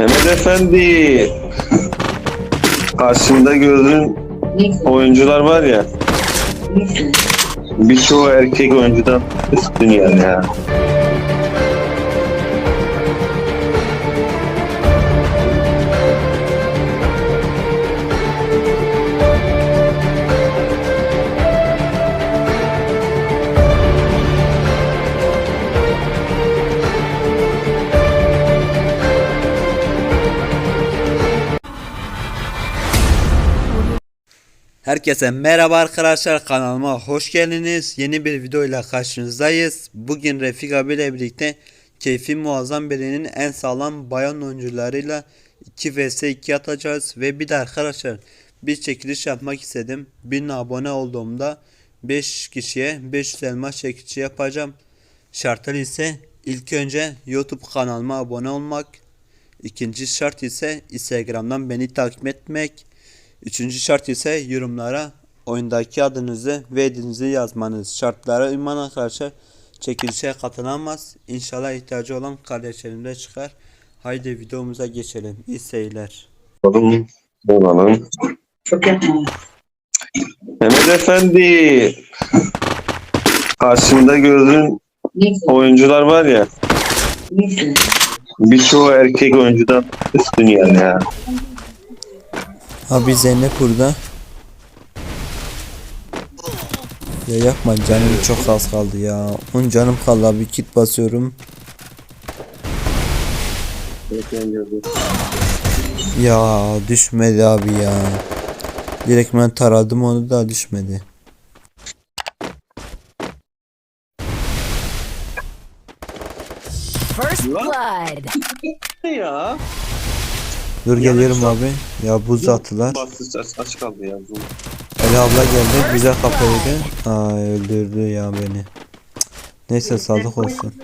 Mehmet Efendi. Karşında gördüğün oyuncular var ya. Birçoğu erkek oyuncudan üstün yani ya. Herkese merhaba arkadaşlar kanalıma hoş geldiniz. Yeni bir video ile karşınızdayız. Bugün Refik abiyle birlikte keyfi muazzam birinin en sağlam bayan oyuncularıyla 2 vs 2 atacağız. Ve bir de arkadaşlar bir çekiliş yapmak istedim. 1000 abone olduğumda 5 kişiye 500 elmas çekilişi yapacağım. Şartları ise ilk önce YouTube kanalıma abone olmak. İkinci şart ise Instagram'dan beni takip etmek. Üçüncü şart ise yorumlara oyundaki adınızı ve adınızı yazmanız. Şartlara uyman arkadaşlar çekilişe katılamaz. İnşallah ihtiyacı olan kardeşlerimde çıkar. Haydi videomuza geçelim. İyi seyirler. Oğlum, oğlanın. Çok yapma. Mehmet Efendi. Karşında gördüğün oyuncular var ya. Birçoğu erkek oyuncudan üstün yani ya. Abi Zeynep burada. Ya yapma canım çok az kaldı ya. 10 canım kaldı abi kit basıyorum. Ya düşmedi abi ya. Direkt ben taradım onu da düşmedi. First blood. Ya. Dur geliyorum abi. Ya buz attılar. Bastı aç, aç kaldı ya. Zoom. Ali abla geldi güzel kafaydı. Aa öldürdü ya beni. Cık. Neyse sağlık olsun.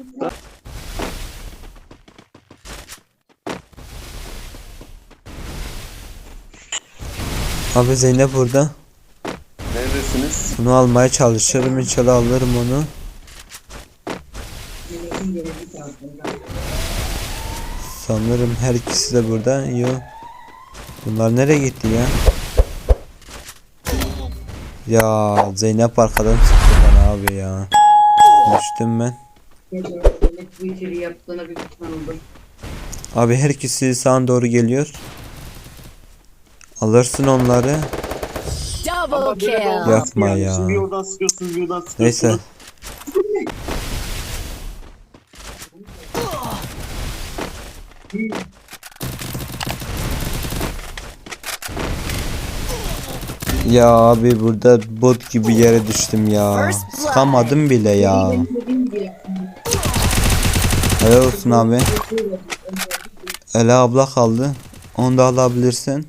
Abi Zeynep burada. Neredesiniz? Bunu almaya çalışırım inşallah alırım onu. Sanırım her ikisi de burada. Yo. Bunlar nereye gitti ya? Ya Zeynep arkadan çıktı bana abi ya. Düştüm ben. Abi her ikisi sağa doğru geliyor. Alırsın onları. Double kill. Yapma ya. Bir oradan sıkıyorsun, bir oradan sıkıyorsun. Neyse. Ya abi burada bot gibi yere düştüm ya. Sıkamadım bile ya. Helal olsun abi. Ela abla kaldı. Onu da alabilirsin.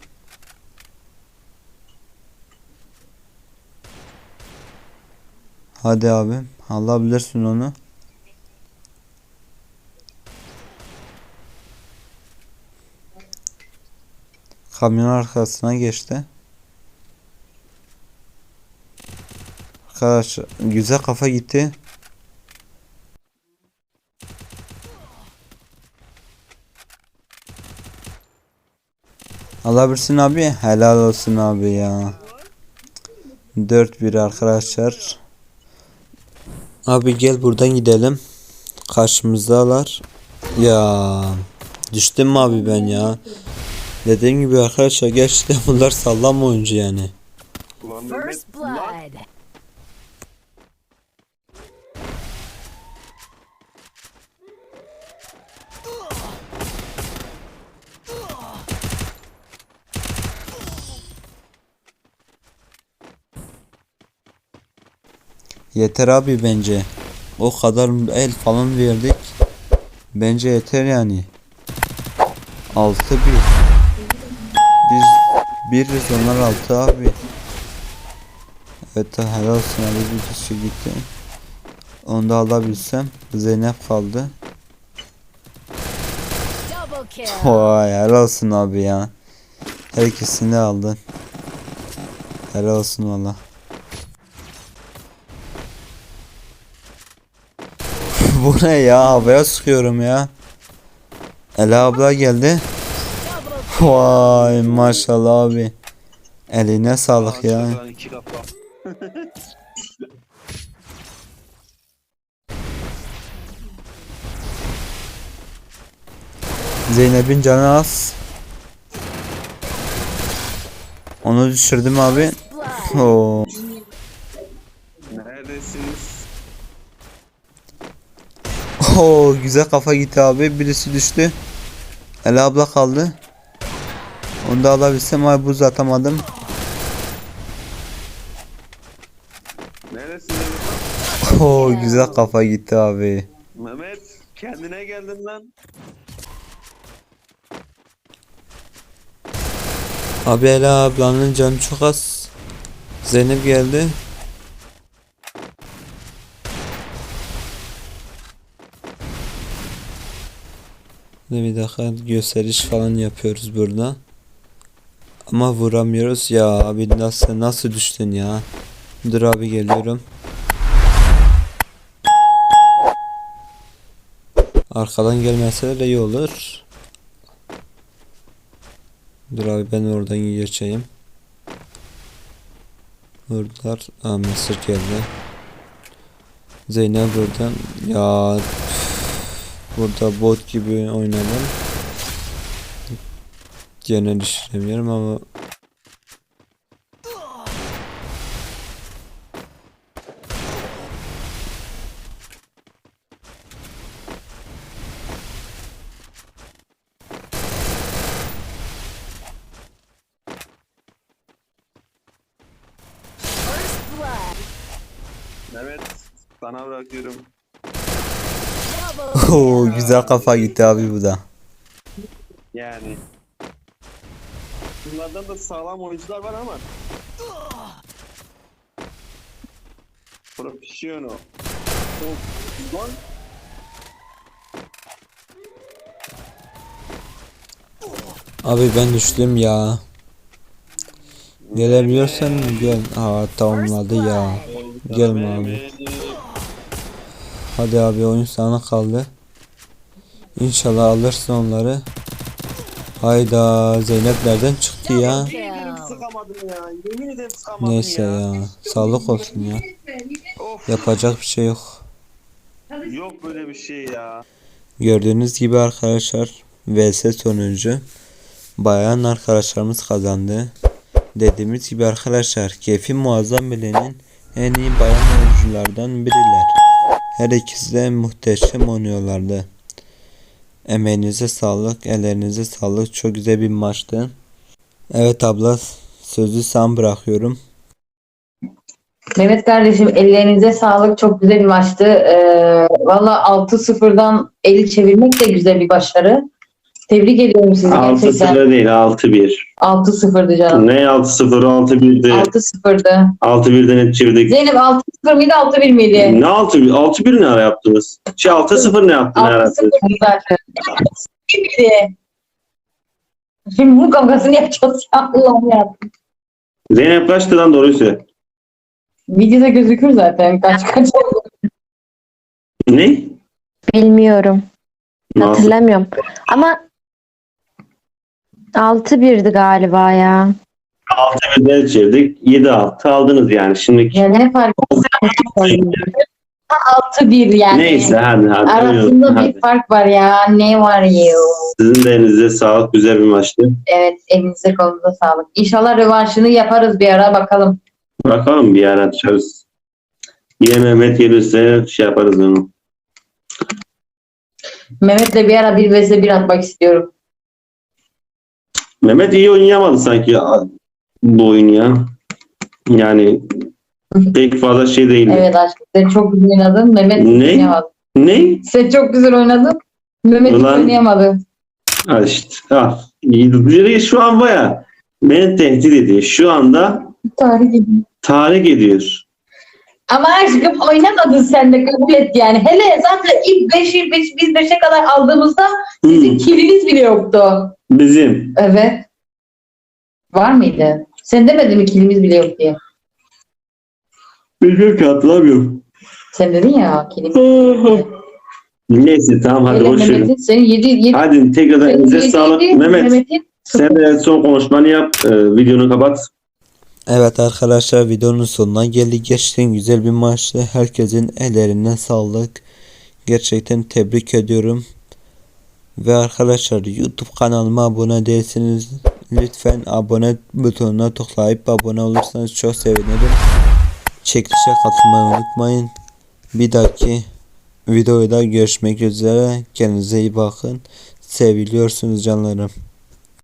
Hadi abi. Alabilirsin onu. Kamyon arkasına geçti. Arkadaş güzel kafa gitti. Alabilirsin abi. Helal olsun abi ya. 4-1 arkadaşlar. Abi gel buradan gidelim. Karşımızdalar. Ya düştüm abi ben ya? Dediğim gibi arkadaşlar gerçekten bunlar sallama oyuncu yani. First blood. Yeter abi bence. O kadar el falan verdik. Bence yeter yani. 6 1. Biriz onlar 6 abi. Evet helal olsun abi bir kişi gitti. Onu da alabilsem. Zeynep kaldı. Vay helal olsun abi ya. Her ikisini de aldın. Helal olsun valla. Bu ne ya havaya sıkıyorum ya. Ela abla geldi. Vay maşallah abi. Eline sağlık ya. Zeynep'in canı az. Onu düşürdüm abi. Oo. Neredesiniz? Oo güzel kafa gitti abi. Birisi düştü. Ela abla kaldı. Onu da alabilsem abi buz atamadım. Neredesiniz? Oo güzel kafa gitti abi. Mehmet kendine geldin lan. Abi Ela ablanın canı çok az. Zeynep geldi. Bir dakika gösteriş falan yapıyoruz burada. Ama vuramıyoruz ya abi nasıl nasıl düştün ya? Dur abi geliyorum. Arkadan gelmese de iyi olur. Dur abi ben oradan geçeyim. Vurdular. Aa Mesut geldi. Zeynep buradan. Ya burada bot gibi oynadım. Gene düşüremiyorum ama sana bırakıyorum. Oo, güzel kafa gitti abi bu da. Yani. Bunlardan da sağlam oyuncular var ama. Profesyonel. Lan Abi ben düştüm ya. Gelebiliyorsan gel. Aa tamamladı ya. Gelme abi. Hadi abi oyun sana kaldı. İnşallah alırsın onları. Hayda Zeynep nereden çıktı ya? Kill. Sıkamadım ya. Yemin ederim sıkamadım Neyse ya. Sağlık olsun ya. Of. Yapacak bir şey yok. Yok böyle bir şey ya. Gördüğünüz gibi arkadaşlar VS sonucu bayan arkadaşlarımız kazandı. Dediğimiz gibi arkadaşlar keyfi muazzam bilenin en iyi bayan oyunculardan biriler. Her ikisi de muhteşem oynuyorlardı. Emeğinize sağlık, ellerinize sağlık. Çok güzel bir maçtı. Evet abla sözü sen bırakıyorum. Mehmet kardeşim ellerinize sağlık. Çok güzel bir maçtı. Ee, Valla 6-0'dan eli çevirmek de güzel bir başarı. Tebrik ediyorum sizi gerçekten. 6-0 değil 6-1. 6-0'dı canım. Ne 6-0 6-1'de 6-0'dı. 6-1'den hep çevirdik. Zeynep 6-0 mıydı 6-1 miydi? Ne 6 6-1 ne ara yaptınız? Şey 6-0 ne yaptın ne ara 6-0 yaptınız? zaten. 6-1 miydi? Şimdi bu kavgasını yapacağız ya Allah'ım ya. Zeynep kaçtı lan doğruyu söyle. Videoda gözükür zaten kaç kaç oldu. Ne? Bilmiyorum. Nasıl? Hatırlamıyorum. Ama 6-1'di galiba ya. 6-1'den çevirdik. 7-6 aldınız yani. Şimdi Ya ne fark 6-1 yani. neyse hadi hadi. Arasında hadi. bir fark var ya. Ne var ya? Sizin de elinize sağlık. Güzel bir maçtı. Evet elinize kolunuza sağlık. İnşallah rövanşını yaparız bir ara bakalım. Bakalım bir ara açarız. Yine Mehmet gelirse şey yaparız onu. Mehmet'le bir ara bir vs bir atmak istiyorum. Mehmet iyi oynayamadı sanki bu oyun ya. Yani pek fazla şey değildi. Evet aşkım sen çok güzel oynadın. Mehmet Ne? oynayamadı. Ne? Sen çok güzel oynadın. Mehmet Ulan. oynayamadı. Ha işte. Ha. Şu an baya beni tehdit ediyor. Şu anda Tarih gibi. tahrik ediyor. Ama aşkım oynamadın sen de kabul et yani. Hele zaten ilk 5 beş, biz 5'e kadar aldığımızda sizin Hmm, kiliniz bile yoktu. Bizim. Evet. Var mıydı? Sen demedin mi kilimiz bile yok diye. Bilmiyorum ki hatırlamıyorum. Sen dedin ya kilimiz. Neyse tamam hadi Hele boş. Mehmet'in senin 7 7 Hadi tekrardan elinize sağlık. Mehmet Mehmet'in Sen de son konuşmanı yap. e, videonu kapat. Evet arkadaşlar videonun sonuna geldik. Gerçekten güzel bir maçtı. Herkesin ellerine sağlık. Gerçekten tebrik ediyorum. Ve arkadaşlar YouTube kanalıma abone değilseniz lütfen abone butonuna tıklayıp abone olursanız çok sevinirim. Çekilişe katılmayı unutmayın. Bir dahaki videoda görüşmek üzere. Kendinize iyi bakın. Seviliyorsunuz canlarım.